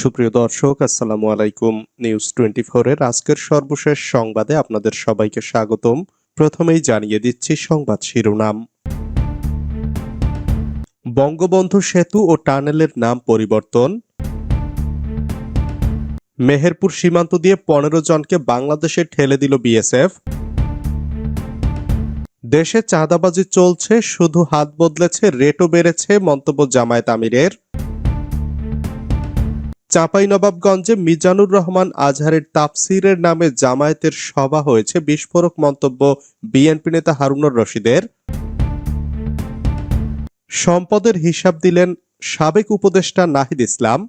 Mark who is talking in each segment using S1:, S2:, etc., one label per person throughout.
S1: সুপ্রিয় দর্শক, আসসালামু আলাইকুম। নিউজ টোয়েন্টি এর আজকের সর্বশেষ সংবাদে আপনাদের সবাইকে স্বাগতম। প্রথমেই জানিয়ে দিচ্ছি সংবাদ শিরোনাম। বঙ্গবন্ধু সেতু ও টানেলের নাম পরিবর্তন। মেহেরপুর সীমান্ত দিয়ে পনেরো জনকে বাংলাদেশে ঠেলে দিল বিএসএফ। দেশে চাঁদাবাজি চলছে, শুধু হাত বদলেছে, রেটও বেড়েছে, মন্তব্য জামায়াত আমিরের। চাঁপাইনবাবগঞ্জে মিজানুর রহমান আজহারের তাফসিরের নামে জামায়াতের সভা হয়েছে। বিস্ফোরক মন্তব্য বিএনপি নেতা হারুনুর রশিদের। সম্পদের হিসাব দিলেন সাবেক উপদেষ্টা নাহিদ ইসলাম।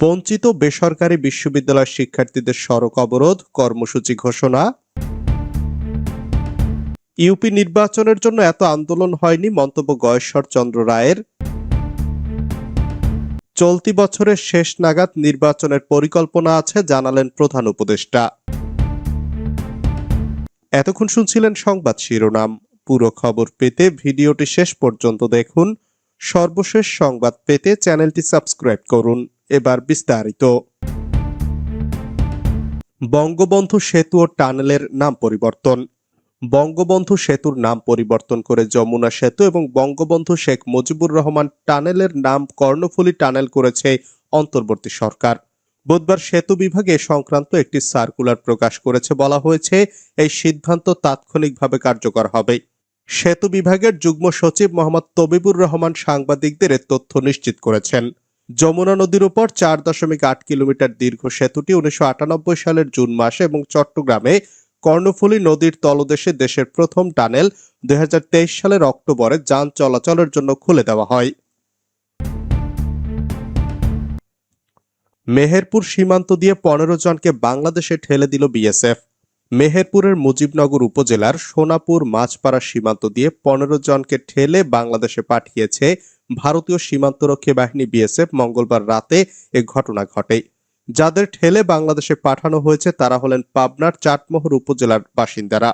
S1: বঞ্চিত বেসরকারি বিশ্ববিদ্যালয় শিক্ষার্থীদের সড়ক অবরোধ, কর্মসূচি ঘোষণা। ইউপি নির্বাচনের জন্য এত আন্দোলন হয়নি, মন্তব্য গয়েশ্বর চন্দ্র রায়ের। চলতি বছরের শেষ নাগাদ নির্বাচনের পরিকল্পনা আছে, জানালেন প্রধান উপদেষ্টা। এতক্ষণ শুনছিলেন সংবাদ শিরোনাম। পুরো খবর পেতে ভিডিওটি শেষ পর্যন্ত দেখুন। সর্বশেষ সংবাদ পেতে চ্যানেলটি সাবস্ক্রাইব করুন। এবার বিস্তারিত। বঙ্গবন্ধু সেতু ও টানেলের নাম পরিবর্তন। বঙ্গবন্ধু সেতুর নাম পরিবর্তন করে যমুনা সেতু এবং বঙ্গবন্ধু শেখ মুজিবুর রহমান টানেলের নাম কর্ণফুলী টানেল করেছে অন্তর্বর্তী সরকার। বুধবার সেতু বিভাগে সংক্রান্ত একটি সার্কুলার প্রকাশ করেছে বলা হয়েছে, এই সিদ্ধান্ত তাৎক্ষণিকভাবে কার্যকর হবে। সেতু বিভাগের যুগ্ম সচিব মোহাম্মদ তবিবুর রহমান সাংবাদিকদের তথ্য নিশ্চিত করেছেন। যমুনা নদীর উপর চার দশমিক আট কিলোমিটার দীর্ঘ সেতুটি উনিশশো আটানব্বই সালের জুন মাসে এবং চট্টগ্রামে কর্ণফুলী নদীর তলদেশে দেশের প্রথম টানেল দু হাজার তেইশ সালের অক্টোবরে যান চলাচলের জন্য খুলে দেওয়া হয়। মেহেরপুর সীমান্ত দিয়ে পনেরো জনকে বাংলাদেশে ঠেলে দিল বিএসএফ। মেহেরপুরের মুজিবনগর উপজেলার সোনাপুর মাছপাড়া সীমান্ত দিয়ে পনেরো জনকে ঠেলে বাংলাদেশে পাঠিয়েছে ভারতীয় সীমান্তরক্ষী বাহিনী বিএসএফ মঙ্গলবার রাতে এ ঘটনা ঘটে। যাদের ঠেলে বাংলাদেশে পাঠানো হয়েছে তারা হলেন পাবনার চাটমোহর উপজেলার বাসিন্দারা।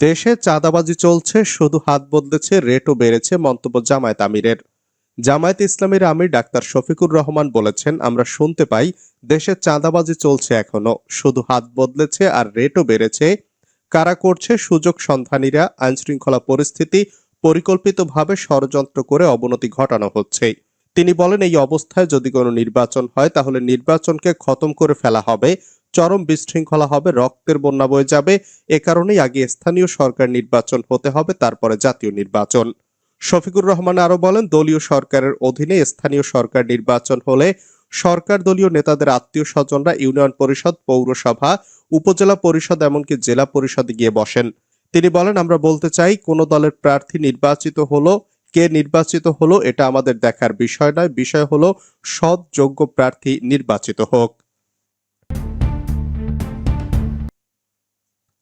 S1: দেশে চাঁদাবাজি চলছে, শুধু হাত বদলেছে, রেটও বেড়েছে, মন্তব্য জামায়াত আমিরের। জামায়াত ইসলামীর আমির ডাক্তার শফিকুর রহমান বলেছেন, আমরা শুনতে পাই, দেশে চাঁদাবাজি চলছে এখনও, শুধু হাত বদলেছে আর রেটও বেড়েছে। কারা করছে সুযোগ সন্ধানীরা, আইনশৃঙ্খলা পরিস্থিতি পরিকল্পিতভাবে ষড়যন্ত্র করে অবনতি ঘটানো হচ্ছে। তিনি বলেন, এই অবস্থায় যদি কোনো নির্বাচন হয়, তাহলে নির্বাচনকে খতম করে ফেলা হবে। চরম বিশৃঙ্খলা হবে, রক্তের বন্যা বয়ে যাবে। এ কারণেই আগে স্থানীয় সরকার নির্বাচন হতে হবে, তারপরে জাতীয় নির্বাচন। শফিকুর রহমান আরও বলেন, দলীয় সরকারের অধীনে স্থানীয় সরকার নির্বাচন হলে সরকার, দলীয় নেতাদের আত্মীয় স্বজনরা ইউনিয়ন পরিষদ, পৌরসভা, উপজেলা পরিষদ এমনকি জেলা পরিষদে গিয়ে বসেন। তিনি বলেন, আমরা বলতে চাই, কোন দলের প্রার্থী নির্বাচিত হলো কে নির্বাচিত হলো এটা আমাদের দেখার বিষয় নয়। বিষয় হলো সৎ, যোগ্য প্রার্থী নির্বাচিত হোক।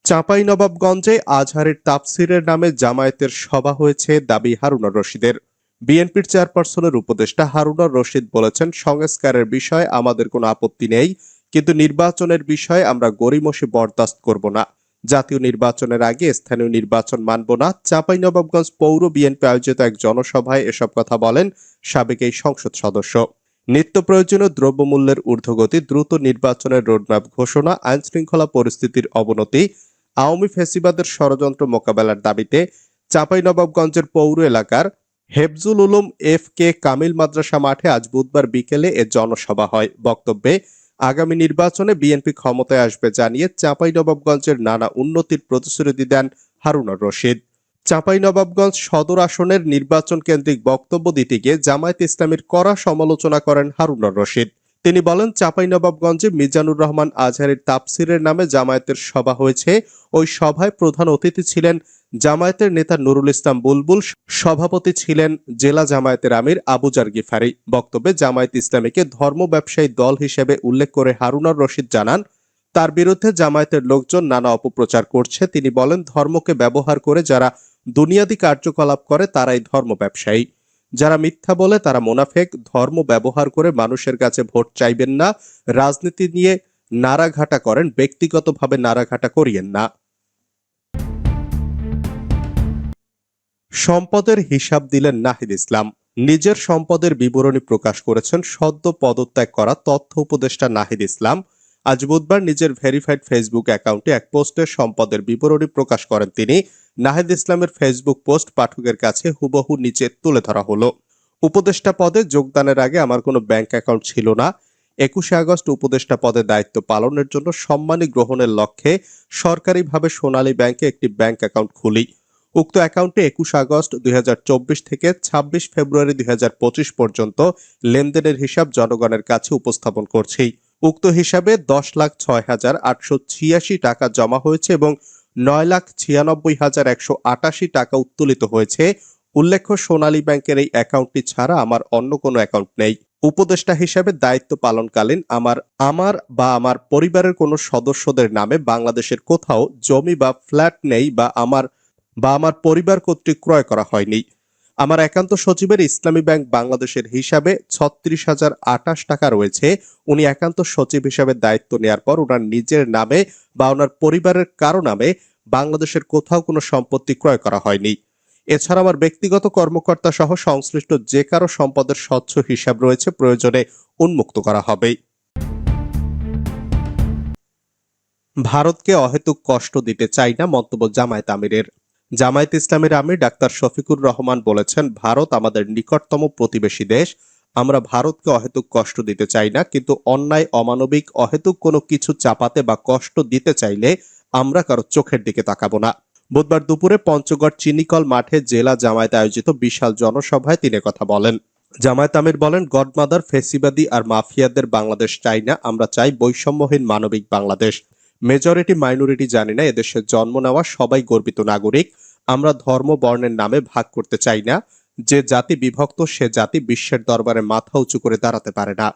S1: চাঁপাইনবাবগঞ্জে আজহারের তাফসিরের নামে জামায়াতের সভা হয়েছে দাবি হারুনার রশিদের। বিএনপির চেয়ারপারসনের উপদেষ্টা হারুনার রশিদ বলেছেন, সংস্কারের বিষয়ে আমাদের কোনো আপত্তি নেই, কিন্তু নির্বাচনের বিষয়ে আমরা গরিমসি বরদাস্ত করব না। জাতীয় নির্বাচনের আগে স্থানীয় নির্বাচন মানব না। চাঁপাইনবাবগঞ্জ পৌর বিএনপি আয়োজিত এক জনসভায় এসব কথা বলেন সাবেক এই সংসদ সদস্য। নিত্য প্রয়োজনীয় দ্রব্যমূল্যের ঊর্ধ্বগতি, দ্রুত নির্বাচনের রোডম্যাপ ঘোষণা আইন শৃঙ্খলা পরিস্থিতির অবনতি, আওয়ামী ফেসিবাদের ষড়যন্ত্র মোকাবেলার দাবিতে চাঁপাইনবাবগঞ্জের পৌর এলাকার হেফজুল উলুম এফ কে কামিল মাদ্রাসা মাঠে আজ বুধবার বিকেলে এ জনসভা হয়। বক্তব্যে আগামী নির্বাচনে বিএনপি ক্ষমতায় আসবে জানিয়ে চাঁপাইনবাবগঞ্জের নানা উন্নতির প্রতিশ্রুতি দেন হারুনার রশিদ। চাঁপাইনবাবগঞ্জ সদর আসনের নির্বাচন কেন্দ্রিক বক্তব্য দিতে গিয়ে জামায়াত ইসলামীর কড়া সমালোচনা করেন হারুনার রশিদ। তিনি বলেন, চাঁপাইনবাবগঞ্জে মিজানুর রহমান আজহারের তাপসিরের নামে জামায়াতের সভা হয়েছে। ওই সভায় প্রধান অতিথি ছিলেন জামায়াতের নেতা নুরুল ইসলাম বুলবুল সভাপতি ছিলেন জেলা জামায়াতের আমির আবুজার গিফারি। বক্তব্যে জামায়াত ইসলামীকে ধর্ম ব্যবসায়ী দল হিসেবে উল্লেখ করে হারুনার রশিদ জানান, তার বিরুদ্ধে জামায়াতের লোকজন নানা অপপ্রচার করছে। তিনি বলেন, ধর্মকে ব্যবহার করে যারা দুনিয়াদি কার্যকলাপ করে, তারাই ধর্ম ব্যবসায়ী। যারা মিথ্যা বলে, তারা মোনাফেক। ধর্ম ব্যবহার করে মানুষের কাছে ভোট চাইবেন না। রাজনীতি নিয়ে নাড়াঘাটা করেন, ব্যক্তিগতভাবে নাড়াঘাটা করিয়েন না। সম্পদের হিসাব দিলেন নাহিদ ইসলাম। নিজের সম্পদের বিবরণী প্রকাশ করেছেন সদ্য পদত্যাগ করা তথ্য উপদেষ্টা নাহিদ ইসলাম। আজ বুধবার নিজের ভেরিফাইড ফেসবুক অ্যাকাউন্টে এক পোস্টে সম্পদের বিবরণী প্রকাশ করেন তিনি। নাহিদ ইসলামের ফেসবুক পোস্ট পাঠকের কাছে হুবহু নিচে তুলে ধরা হলো। উপদেষ্টা পদে যোগদানের আগে আমার কোনো ব্যাংক অ্যাকাউন্ট ছিল না। একুশে আগস্ট উপদেষ্টা পদে দায়িত্ব পালনের জন্য সম্মানী গ্রহণের লক্ষ্যে সরকারিভাবে সোনালী ব্যাংকে একটি ব্যাংক অ্যাকাউন্ট খুলি। উক্ত অ্যাকাউন্টে একুশ আগস্ট দু হাজার চব্বিশ থেকে ছাব্বিশ ফেব্রুয়ারি দু হাজার পঁচিশ পর্যন্ত লেনদেনের হিসাব জনগণের কাছে উপস্থাপন করছি। উক্ত হিসাবে দশ লাখ ছয় হাজার আটশো ছিয়াশি টাকা জমা হয়েছে এবং নয় লাখ ছিয়ানব্বই হাজার একশো আটাশি টাকা উত্তোলিত হয়েছে। উল্লেখ্য, সোনালী ব্যাংকের এই অ্যাকাউন্টটি ছাড়া আমার অন্য কোনো অ্যাকাউন্ট নেই। উপদেষ্টা হিসেবে দায়িত্ব পালনকালীন আমার আমার বা আমার পরিবারের কোনো সদস্যদের নামে বাংলাদেশের কোথাও জমি বা ফ্ল্যাট নেই বা আমার বা আমার পরিবার কর্তৃক ক্রয় করা হয়নি। আমার একান্ত সচিবের ইসলামী ব্যাংক বাংলাদেশের হিসাবে ছত্রিশ হাজার আটাশ টাকা রয়েছে। উনি একান্ত সচিব হিসাবে দায়িত্ব নেয়ার পর ওনার নিজের নামে বা ওনার পরিবারের কারও নামে বাংলাদেশের কোথাও কোনো সম্পত্তি ক্রয় করা হয়নি। এছাড়া আমার ব্যক্তিগত কর্মকর্তা সহ সংশ্লিষ্ট যে কারও সম্পদের স্বচ্ছ হিসাব রয়েছে প্রয়োজনে উন্মুক্ত করা হবে। ভারতকে অহেতুক কষ্ট দিতে চাই না মন্তব্য জামায়াত আমিরের। জামায়াত ইসলামের আমির ডাক্তার শফিকুর রহমান বলেছেন, ভারত আমাদের নিকটতম প্রতিবেশী দেশ। আমরা ভারতকে অহেতুক কষ্ট দিতে চাই না, কিন্তু অন্যায়, অমানবিক, অহেতুক কোনো কিছু চাপাতে বা কষ্ট দিতে চাইলে আমরা কারও চোখের দিকে তাকাবো না। বুধবার দুপুরে পঞ্চগড় চিনিকল মাঠে জেলা জামায়াত আয়োজিত বিশাল জনসভায় তিনি কথা বলেন। জামায়াত আমির বলেন, গডমাদার, ফেসিবাদী আর মাফিয়াদের বাংলাদেশ চাই না, আমরা চাই বৈষম্যহীন মানবিক বাংলাদেশ। মেজরিটি মাইনরিটি জানি না, এদেশে জন্ম নেওয়া সবাই গর্বিত নাগরিক। আমরা ধর্ম বর্ণের নামে ভাগ করতে চাই না। যে জাতি বিভক্ত, সে জাতি বিশ্বের দরবারে মাথা উঁচু করে দাঁড়াতে পারে না।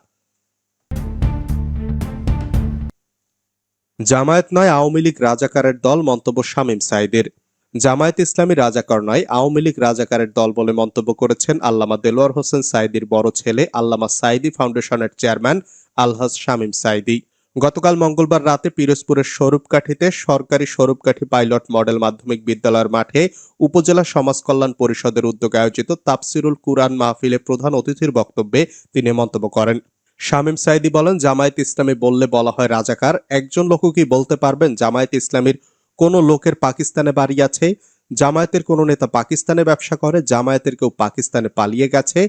S1: জামায়াত নয়, আওয়ামী লীগ রাজাকারের দল মন্তব্য শামীম সাইদের জামায়াত ইসলামী রাজাকার নয়, আওয়ামী লীগ রাজাকারের দল বলে মন্তব্য করেছেন আল্লামা দেলোয়ার হোসেন সাইদির বড় ছেলে, আল্লামা সাইদি ফাউন্ডেশনের চেয়ারম্যান আলহাজ শামীম সাইদি গতকাল মঙ্গলবার রাতে পিরোজপুরের স্বরূপকাঠিতে সরকারি স্বরূপকাঠি পাইলট মডেল মাধ্যমিক বিদ্যালয়ের মাঠে উপজেলা সমাজ কল্যাণ পরিষদের উদ্যোগে আয়োজিত তাফসিরুল কুরআন মাহফিলে প্রধান অতিথির বক্তব্যে তিনি মন্তব্য করেন। শামীম সাইদি বলেন, জামায়াত ইসলামী বললে বলা হয় রাজাকার। একজন লোকও কি বলতে পারবেন জামায়াত ইসলামীর কোন লোকের পাকিস্তানে বাড়ি আছে? জামায়াতের কোন নেতা পাকিস্তানে ব্যবসা করে? জামায়াতের কেউ পাকিস্তানে পালিয়ে গেছে?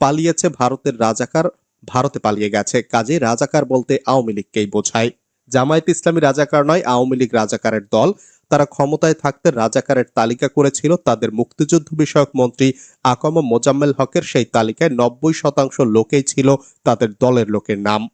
S1: পালিয়েছে ভারতের রাজাকার? ভারতে পালিয়ে গেছে। কাজে রাজাকার বলতে আওয়ামী লীগকেই বোঝায়। জামায়াত ইসলামী রাজাকার নয়, আওয়ামী লীগ রাজাকারের দল। তারা ক্ষমতায় থাকতে রাজাকারের তালিকা করেছিল। তাদের মুক্তিযুদ্ধ বিষয়ক মন্ত্রী আকম মোজাম্মেল হকের সেই তালিকায় নব্বই শতাংশ লোকেই ছিল। তাদের দলের লোকের নাম।